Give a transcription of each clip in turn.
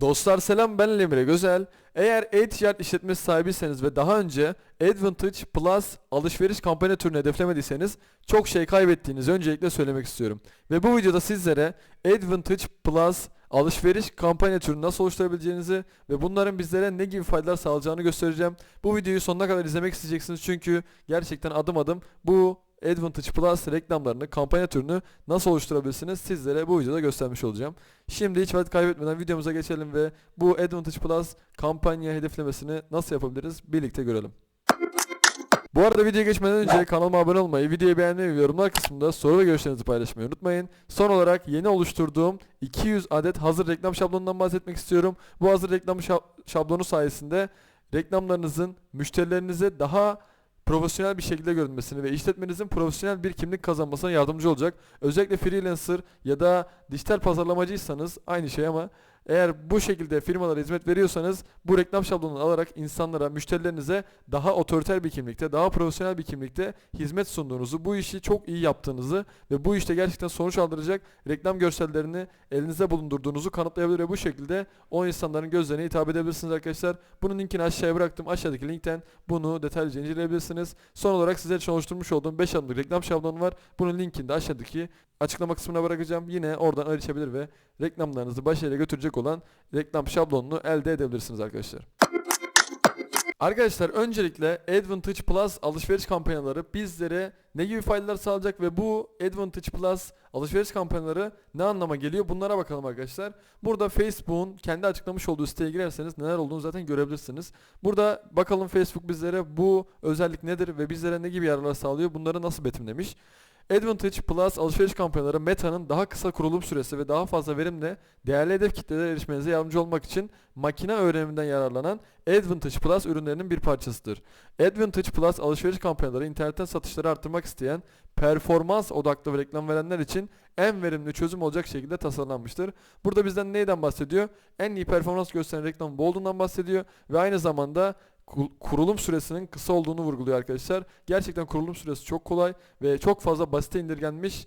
Dostlar selam ben Emre Gözel. Eğer e-ticaret işletmesi sahibiyseniz ve daha önce Advantage Plus alışveriş kampanya türünü hedeflemediyseniz çok şey kaybettiğinizi öncelikle söylemek istiyorum. Ve bu videoda sizlere Advantage Plus alışveriş kampanya türünü nasıl oluşturabileceğinizi ve bunların bizlere ne gibi faydalar sağlayacağını göstereceğim. Bu videoyu sonuna kadar izlemek isteyeceksiniz çünkü gerçekten adım adım bu Advantage Plus reklamlarını, kampanya türünü nasıl oluşturabilirsiniz sizlere bu videoda göstermiş olacağım. Şimdi hiç vakit kaybetmeden videomuza geçelim ve bu Advantage Plus kampanya hedeflemesini nasıl yapabiliriz birlikte görelim. Bu arada videoya geçmeden önce kanalıma abone olmayı, videoyu beğenmeyi ve yorumlar kısmında soru ve görüşlerinizi paylaşmayı unutmayın. Son olarak yeni oluşturduğum 200 adet hazır reklam şablonundan bahsetmek istiyorum. Bu hazır reklam şa- şablonu sayesinde reklamlarınızın müşterilerinize daha profesyonel bir şekilde görünmesini ve işletmenizin profesyonel bir kimlik kazanmasına yardımcı olacak. Özellikle freelancer ya da dijital pazarlamacıysanız aynı şey ama eğer bu şekilde firmalara hizmet veriyorsanız bu reklam şablonunu alarak insanlara, müşterilerinize daha otoriter bir kimlikte, daha profesyonel bir kimlikte hizmet sunduğunuzu, bu işi çok iyi yaptığınızı ve bu işte gerçekten sonuç aldıracak reklam görsellerini elinizde bulundurduğunuzu kanıtlayabilir ve bu şekilde o insanların gözlerine hitap edebilirsiniz arkadaşlar. Bunun linkini aşağıya bıraktım. Aşağıdaki linkten bunu detaylıca inceleyebilirsiniz. Son olarak sizler için olduğum 5 adımlık reklam şablonu var. Bunun linkini de aşağıdaki açıklama kısmına bırakacağım. Yine oradan erişebilir ve reklamlarınızı başarıya götürecek olan reklam şablonunu elde edebilirsiniz arkadaşlar. Arkadaşlar öncelikle Advantage Plus alışveriş kampanyaları bizlere ne gibi faydalar sağlayacak ve bu Advantage Plus alışveriş kampanyaları ne anlama geliyor bunlara bakalım arkadaşlar. Burada Facebook'un kendi açıklamış olduğu siteye girerseniz neler olduğunu zaten görebilirsiniz. Burada bakalım Facebook bizlere bu özellik nedir ve bizlere ne gibi yararlar sağlıyor bunları nasıl betimlemiş. Advantage Plus alışveriş kampanyaları Meta'nın daha kısa kurulum süresi ve daha fazla verimle değerli hedef kitlelere erişmenize yardımcı olmak için makine öğreniminden yararlanan Advantage Plus ürünlerinin bir parçasıdır. Advantage Plus alışveriş kampanyaları internetten satışları arttırmak isteyen performans odaklı reklam verenler için en verimli çözüm olacak şekilde tasarlanmıştır. Burada bizden neyden bahsediyor? En iyi performans gösteren reklamın bu bahsediyor ve aynı zamanda kurulum süresinin kısa olduğunu vurguluyor arkadaşlar. Gerçekten kurulum süresi çok kolay ve çok fazla basite indirgenmiş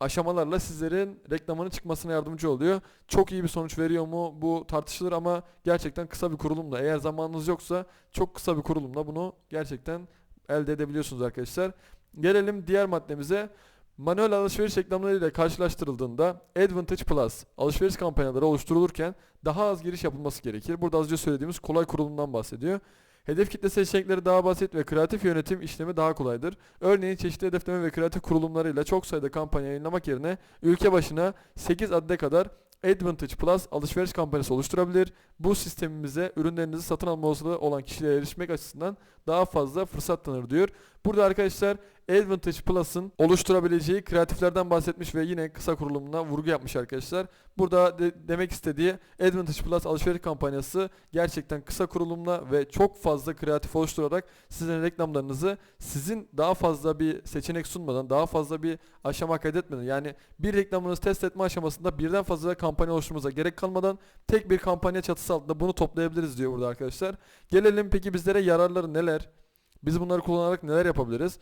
aşamalarla sizlerin reklamının çıkmasına yardımcı oluyor. Çok iyi bir sonuç veriyor mu bu tartışılır ama gerçekten kısa bir kurulumla eğer zamanınız yoksa çok kısa bir kurulumla bunu gerçekten elde edebiliyorsunuz arkadaşlar. Gelelim diğer maddemize. Manuel alışveriş reklamlarıyla karşılaştırıldığında Advantage Plus alışveriş kampanyaları oluşturulurken daha az giriş yapılması gerekir. Burada az önce söylediğimiz kolay kurulumdan bahsediyor. Hedef kitle seçenekleri daha basit ve kreatif yönetim işlemi daha kolaydır. Örneğin çeşitli hedefleme ve kreatif kurulumlarıyla çok sayıda kampanya yayınlamak yerine ülke başına 8 adede kadar Advantage Plus alışveriş kampanyası oluşturabilir. Bu sistemimize ürünlerinizi satın alma olasılığı olan kişilere erişmek açısından daha fazla fırsat tanır diyor. Burada arkadaşlar Advantage Plus'ın oluşturabileceği kreatiflerden bahsetmiş ve yine kısa kurulumuna vurgu yapmış arkadaşlar. Burada de- demek istediği Advantage Plus alışveriş kampanyası gerçekten kısa kurulumla ve çok fazla kreatif oluşturarak sizin reklamlarınızı sizin daha fazla bir seçenek sunmadan, daha fazla bir aşama kaydetmeden yani bir reklamınızı test etme aşamasında birden fazla kampanya oluşturmanıza gerek kalmadan tek bir kampanya çatısı altında bunu toplayabiliriz diyor burada arkadaşlar. Gelelim peki bizlere yararları neler? Biz bunları kullanarak neler yapabiliriz?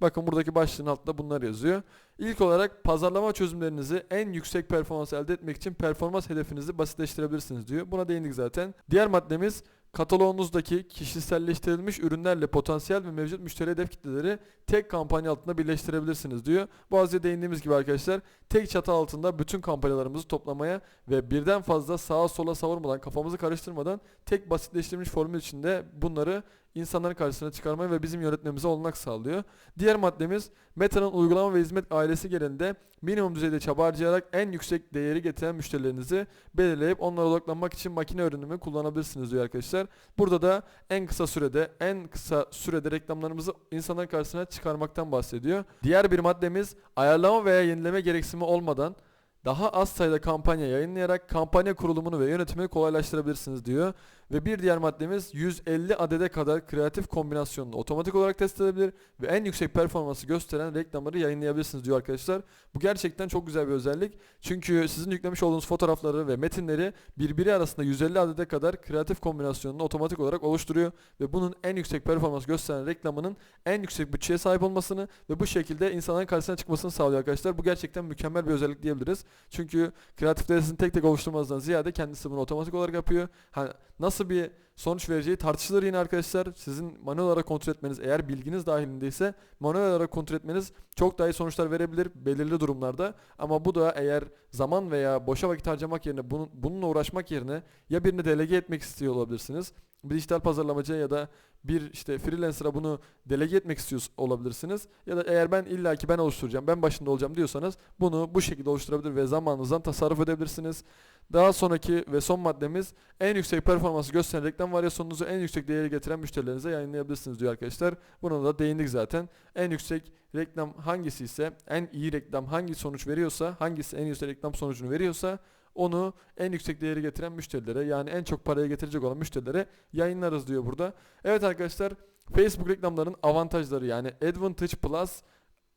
Bakın buradaki başlığın altında bunlar yazıyor. İlk olarak pazarlama çözümlerinizi en yüksek performans elde etmek için performans hedefinizi basitleştirebilirsiniz diyor. Buna değindik zaten. Diğer maddemiz kataloğunuzdaki kişiselleştirilmiş ürünlerle potansiyel ve mevcut müşteri hedef kitleleri tek kampanya altında birleştirebilirsiniz diyor. Bu az değindiğimiz gibi arkadaşlar tek çatı altında bütün kampanyalarımızı toplamaya ve birden fazla sağa sola savurmadan kafamızı karıştırmadan tek basitleştirilmiş formül içinde bunları insanların karşısına çıkarmaya ve bizim yönetmemize olanak sağlıyor. Diğer maddemiz Meta'nın uygulama ve hizmet ailesi genelinde minimum düzeyde çaba en yüksek değeri getiren müşterilerinizi belirleyip onlara odaklanmak için makine öğrenimi kullanabilirsiniz diyor arkadaşlar. Burada da en kısa sürede en kısa sürede reklamlarımızı insanların karşısına çıkarmaktan bahsediyor. Diğer bir maddemiz ayarlama veya yenileme gereksinimi olmadan daha az sayıda kampanya yayınlayarak kampanya kurulumunu ve yönetimini kolaylaştırabilirsiniz diyor. Ve bir diğer maddemiz 150 adede kadar kreatif kombinasyonunu otomatik olarak test edebilir ve en yüksek performansı gösteren reklamları yayınlayabilirsiniz diyor arkadaşlar. Bu gerçekten çok güzel bir özellik. Çünkü sizin yüklemiş olduğunuz fotoğrafları ve metinleri birbiri arasında 150 adede kadar kreatif kombinasyonunu otomatik olarak oluşturuyor ve bunun en yüksek performans gösteren reklamının en yüksek bütçeye sahip olmasını ve bu şekilde insanların karşısına çıkmasını sağlıyor arkadaşlar. Bu gerçekten mükemmel bir özellik diyebiliriz. Çünkü kreatifleri sizin tek tek oluşturmanızdan ziyade kendisi bunu otomatik olarak yapıyor. Hani nasıl bir sonuç vereceği tartışılır yine arkadaşlar. Sizin manuel olarak kontrol etmeniz eğer bilginiz dahilindeyse manuel olarak kontrol etmeniz çok daha iyi sonuçlar verebilir belirli durumlarda. Ama bu da eğer zaman veya boşa vakit harcamak yerine bunun, bununla uğraşmak yerine ya birini delege etmek istiyor olabilirsiniz. Bir dijital pazarlamacıya ya da bir işte freelancer'a bunu delege etmek istiyor olabilirsiniz. Ya da eğer ben illaki ben oluşturacağım, ben başında olacağım diyorsanız bunu bu şekilde oluşturabilir ve zamanınızdan tasarruf edebilirsiniz. Daha sonraki ve son maddemiz en yüksek performansı gösteren reklam varyasyonunuzu en yüksek değeri getiren müşterilerinize yayınlayabilirsiniz diyor arkadaşlar. Buna da değindik zaten. En yüksek reklam hangisi ise, en iyi reklam hangi sonuç veriyorsa, hangisi en yüksek reklam sonucunu veriyorsa onu en yüksek değeri getiren müşterilere yani en çok parayı getirecek olan müşterilere yayınlarız diyor burada. Evet arkadaşlar Facebook reklamlarının avantajları yani Advantage Plus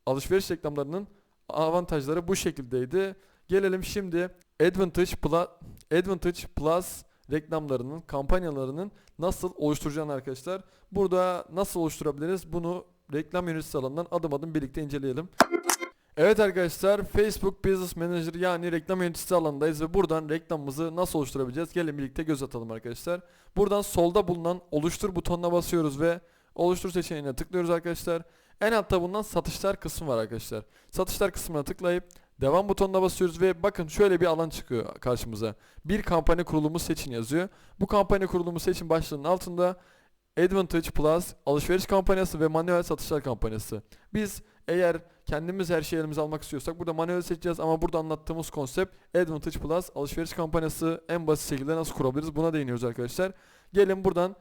alışveriş reklamlarının avantajları bu şekildeydi. Gelelim şimdi Advantage Plus, Advantage Plus reklamlarının, kampanyalarının nasıl oluşturacağını arkadaşlar. Burada nasıl oluşturabiliriz? Bunu reklam yöneticisi alanından adım adım birlikte inceleyelim. Evet arkadaşlar Facebook Business Manager yani reklam yöneticisi alanındayız ve buradan reklamımızı nasıl oluşturabileceğiz? Gelin birlikte göz atalım arkadaşlar. Buradan solda bulunan oluştur butonuna basıyoruz ve oluştur seçeneğine tıklıyoruz arkadaşlar. En altta bulunan satışlar kısmı var arkadaşlar. Satışlar kısmına tıklayıp devam butonuna basıyoruz ve bakın şöyle bir alan çıkıyor karşımıza. Bir kampanya kurulumu seçin yazıyor. Bu kampanya kurulumu seçin başlığının altında Advantage Plus, alışveriş kampanyası ve manuel satışlar kampanyası. Biz eğer kendimiz her şeyi elimize almak istiyorsak burada manuel seçeceğiz ama burada anlattığımız konsept Advantage Plus alışveriş kampanyası en basit şekilde nasıl kurabiliriz buna değiniyoruz arkadaşlar. Gelin buradan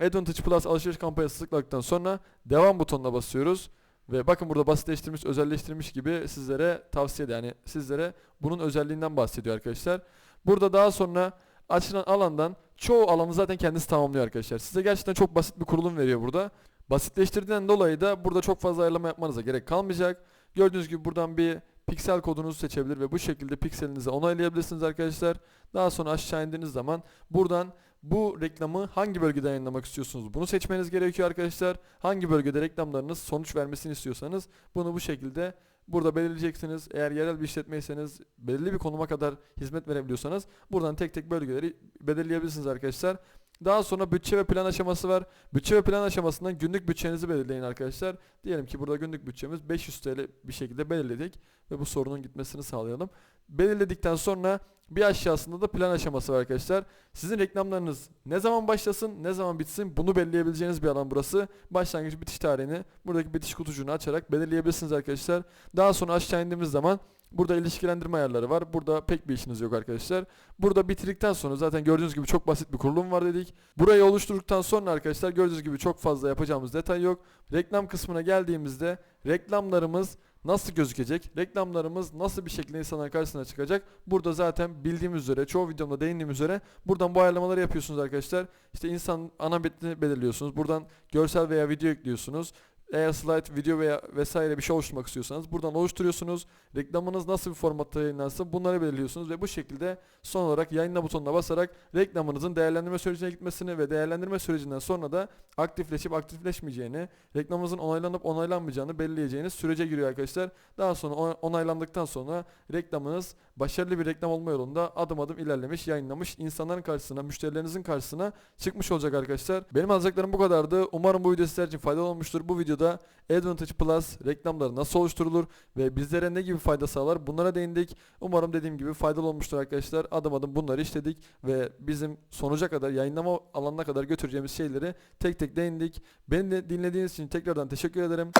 Advantage Plus alışveriş kampanyası tıkladıktan sonra devam butonuna basıyoruz. Ve bakın burada basitleştirilmiş, özelleştirilmiş gibi sizlere tavsiye ediyor. Yani sizlere bunun özelliğinden bahsediyor arkadaşlar. Burada daha sonra açılan alandan çoğu alanı zaten kendisi tamamlıyor arkadaşlar. Size gerçekten çok basit bir kurulum veriyor burada. Basitleştirdiğinden dolayı da burada çok fazla ayarlama yapmanıza gerek kalmayacak. Gördüğünüz gibi buradan bir piksel kodunuzu seçebilir ve bu şekilde pikselinizi onaylayabilirsiniz arkadaşlar. Daha sonra aşağı indiğiniz zaman buradan bu reklamı hangi bölgede yayınlamak istiyorsunuz bunu seçmeniz gerekiyor arkadaşlar. Hangi bölgede reklamlarınız sonuç vermesini istiyorsanız bunu bu şekilde burada belirleyeceksiniz. Eğer yerel bir işletmeyseniz belirli bir konuma kadar hizmet verebiliyorsanız buradan tek tek bölgeleri belirleyebilirsiniz arkadaşlar. Daha sonra bütçe ve plan aşaması var. Bütçe ve plan aşamasından günlük bütçenizi belirleyin arkadaşlar. Diyelim ki burada günlük bütçemiz 500 TL bir şekilde belirledik ve bu sorunun gitmesini sağlayalım. Belirledikten sonra bir aşağısında da plan aşaması var arkadaşlar. Sizin reklamlarınız ne zaman başlasın, ne zaman bitsin bunu belirleyebileceğiniz bir alan burası. Başlangıç bitiş tarihini buradaki bitiş kutucuğunu açarak belirleyebilirsiniz arkadaşlar. Daha sonra aşağı indiğimiz zaman Burada ilişkilendirme ayarları var. Burada pek bir işiniz yok arkadaşlar. Burada bitirdikten sonra zaten gördüğünüz gibi çok basit bir kurulum var dedik. Burayı oluşturduktan sonra arkadaşlar gördüğünüz gibi çok fazla yapacağımız detay yok. Reklam kısmına geldiğimizde reklamlarımız nasıl gözükecek? Reklamlarımız nasıl bir şekilde insanların karşısına çıkacak? Burada zaten bildiğimiz üzere, çoğu videomda değindiğim üzere buradan bu ayarlamaları yapıyorsunuz arkadaşlar. İşte insan ana metni belirliyorsunuz. Buradan görsel veya video ekliyorsunuz. Eğer slide, video veya vesaire bir şey oluşturmak istiyorsanız buradan oluşturuyorsunuz. Reklamınız nasıl bir formatta yayınlansın bunları belirliyorsunuz ve bu şekilde son olarak yayınla butonuna basarak reklamınızın değerlendirme sürecine gitmesini ve değerlendirme sürecinden sonra da aktifleşip aktifleşmeyeceğini, reklamınızın onaylanıp onaylanmayacağını belirleyeceğiniz sürece giriyor arkadaşlar. Daha sonra onaylandıktan sonra reklamınız başarılı bir reklam olma yolunda adım adım ilerlemiş, yayınlamış, insanların karşısına, müşterilerinizin karşısına çıkmış olacak arkadaşlar. Benim alacaklarım bu kadardı. Umarım bu video sizler için faydalı olmuştur. Bu videoda Advantage Plus reklamları nasıl oluşturulur ve bizlere ne gibi fayda sağlar bunlara değindik. Umarım dediğim gibi faydalı olmuştur arkadaşlar. Adım adım bunları işledik ve bizim sonuca kadar yayınlama alanına kadar götüreceğimiz şeyleri tek tek değindik. Beni de dinlediğiniz için tekrardan teşekkür ederim.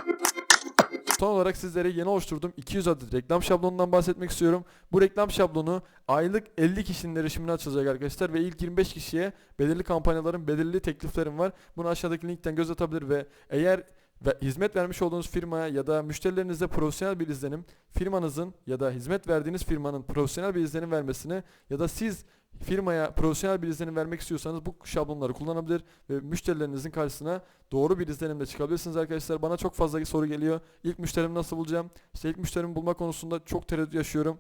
Son olarak sizlere yeni oluşturduğum 200 adet reklam şablonundan bahsetmek istiyorum. Bu reklam şablonu aylık 50 kişinin erişimine açılacak arkadaşlar ve ilk 25 kişiye belirli kampanyaların belirli tekliflerim var. Bunu aşağıdaki linkten göz atabilir ve eğer ve hizmet vermiş olduğunuz firmaya ya da müşterilerinize profesyonel bir izlenim, firmanızın ya da hizmet verdiğiniz firmanın profesyonel bir izlenim vermesini ya da siz firmaya profesyonel bir izlenim vermek istiyorsanız bu şablonları kullanabilir ve müşterilerinizin karşısına doğru bir izlenimle çıkabilirsiniz arkadaşlar. Bana çok fazla soru geliyor. İlk müşterimi nasıl bulacağım? İşte ilk müşterimi bulma konusunda çok tereddüt yaşıyorum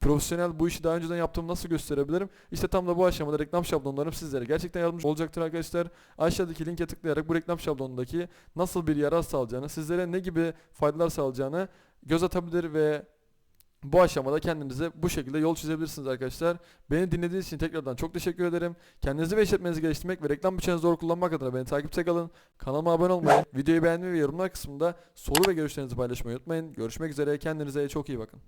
profesyonel bu işi daha önceden yaptığımı nasıl gösterebilirim? İşte tam da bu aşamada reklam şablonlarım sizlere gerçekten yardımcı olacaktır arkadaşlar. Aşağıdaki linke tıklayarak bu reklam şablonundaki nasıl bir yarar sağlayacağını, sizlere ne gibi faydalar sağlayacağını göz atabilir ve bu aşamada kendinize bu şekilde yol çizebilirsiniz arkadaşlar. Beni dinlediğiniz için tekrardan çok teşekkür ederim. Kendinizi ve işletmenizi geliştirmek ve reklam bütçenizi doğru kullanmak adına beni takipte kalın. Kanalıma abone olmayı, videoyu beğenmeyi ve yorumlar kısmında soru ve görüşlerinizi paylaşmayı unutmayın. Görüşmek üzere. Kendinize çok iyi bakın.